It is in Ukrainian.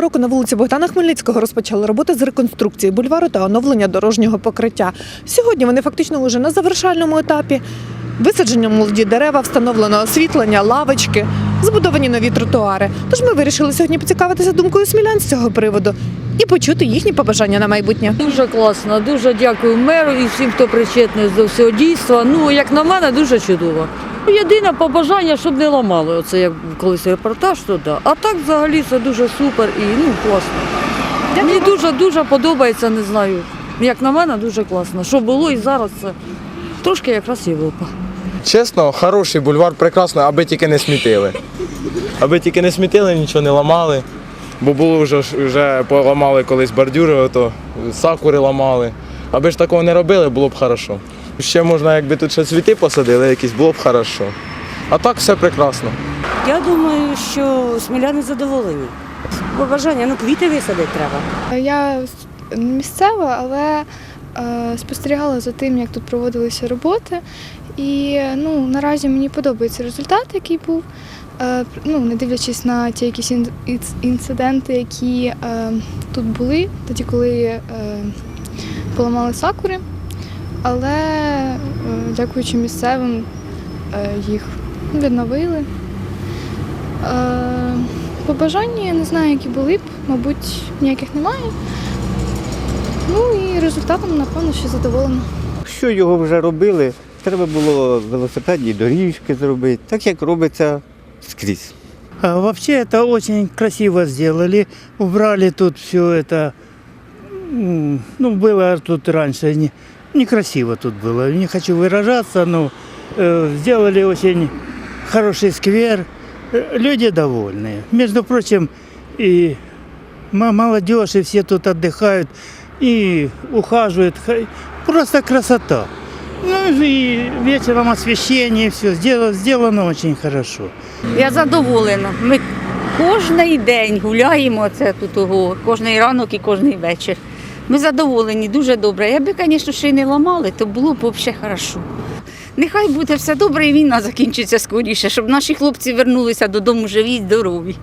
ранку на вулиці Богдана Хмельницького розпочали роботи з реконструкції бульвару та оновлення дорожнього покриття. Сьогодні вони фактично вже на завершальному етапі. Висаджені молоді дерева, встановлено освітлення, лавочки, збудовані нові тротуари. Тож ми вирішили сьогодні поцікавитися думкою смілян з цього приводу і почути їхні побажання на майбутнє. Дуже класно, дуже дякую меру і всім, хто причетний до всього дійства. Ну, як на мене, дуже чудово. Єдине побажання, щоб не ламали. Оце як колись репортаж, то да. А так взагалі це дуже супер і ну класно. Мені дуже дуже подобається, не знаю. Як на мене, дуже класно. Що було і зараз це трошки якраз Європа. Чесно, хороший бульвар, прекрасно, аби тільки не смітили. Аби тільки не смітили, нічого не ламали. Бо було вже, вже поламали колись бордюри, ото, сакури ламали. Аби ж такого не робили, було б хорошо. Ще можна, якби тут ще цвіти посадили, якісь було б хорошо. А так все прекрасно. Я думаю, що сміляни задоволені. Побажання, ну квіти висадити треба. Я місцева, але е, спостерігала за тим, як тут проводилися роботи. І ну, наразі мені подобається результат, який був. Е, ну, не дивлячись на ті якісь інциденти, які е, тут були, тоді, коли е, поламали сакури Але е, дякуючи місцевим, е, їх відновили. Е, побажання я не знаю, які були б, мабуть, ніяких немає. Ну і результатом, напевно, що задоволена. Що його вже робили, треба було велосипедні доріжки зробити, так як робиться скрізь. А вообще это очень красиво сделали. Убрали тут все это. м, Ну, было тут раньше не, некрасиво тут было. Не хочу выражаться, но э, сделали очень хороший сквер. Э, Люди довольные. Между прочим, и м- молодежь, и все тут отдыхают, и ухаживают. Ха- Просто красота. Ну и вечером освещение, все сделано, сделано очень хорошо. Я задоволена. Ми кожен день гуляємо це тут ого, кожний ранок і кожний вечір. Ми задоволені, дуже добре. Якби, звісно, ще й не ламали, то було б взагалі хорошо. Нехай буде все добре і війна закінчиться скоріше, щоб наші хлопці вернулися додому живі й здорові.